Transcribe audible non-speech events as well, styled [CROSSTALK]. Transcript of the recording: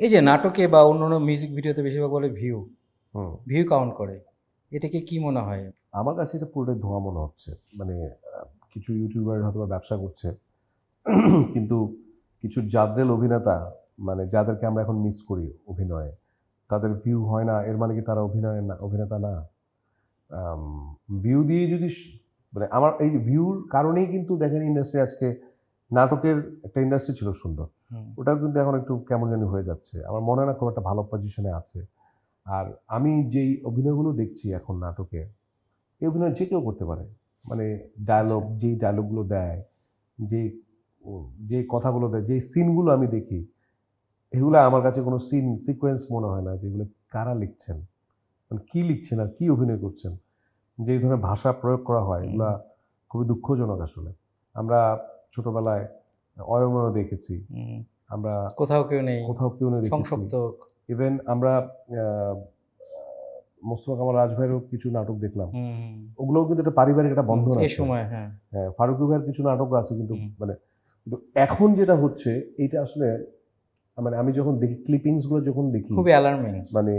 এই যে নাটকে বা অন্যান্য মিউজিক ভিডিওতে বেশিরভাগ বলে ভিউ হুম। ভিউ কাউন্ট করে এটাকে কি মনে হয়? আমার কাছে এটা পুরোটাই ধোঁয়া মনে হচ্ছে। মানে কিছু ইউটিউবার হয়তো বা ব্যবসা করছে [CLEARS THROAT] কিন্তু কিছু জাদ্রেল অভিনেতা মানে যাদেরকে আমরা এখন মিস করি অভিনয়ে তাদের ভিউ হয় না এর মানে কি তারা অভিনয় না অভিনেতা না? ভিউ দিয়ে যদি মানে আমার এই ভিউর কারণেই কিন্তু দেখেন ইন্ডাস্ট্রি আজকে নাটকের একটা ইন্ডাস্ট্রি ছিল সুন্দর। ওটাও কিন্তু এখন একটু কেমন জানি হয়ে যাচ্ছে। আমার মনে হয় না খুব একটা ভালো পজিশনে আছে। আর আমি যেই অভিনয়গুলো দেখছি এখন নাটকে এই অভিনয় যে কেউ করতে পারে। মানে ডায়লগ আচ্ছা। যেই ডায়লগগুলো দেয় যে যে কথাগুলো দেয় যেই সিনগুলো আমি দেখি এগুলো আমার কাছে কোনো সিন সিকোয়েন্স মনে হয় না যেগুলো কারা লিখছেন? মানে কী লিখছেন আর কী অভিনয় করছেন? যে ধরনের ভাষা প্রয়োগ করা হয় এগুলা খুবই দুঃখজনক আসলে। আমরা ছোটবেলায় অয়ময় দেখেছি। আমরা কোথাও কেউ নেই। কোথাও কেউ না দেখেছি। সংসপ্তক। ইভেন আমরা মোস্তফা কামাল রাজভাইয়েরও কিছু নাটক দেখলাম। ওগুলোও কিন্তু একটা পারিবারিক একটা বন্ধন এই সময় হ্যাঁ। হ্যাঁ ফারুক ভাইয়ের কিছু নাটক আছে কিন্তু মানে কিন্তু এখন যেটা হচ্ছে এইটা আসলে মানে আমি যখন দেখি ক্লিপিংসগুলো যখন দেখি খুবই অ্যালার্মিং মানে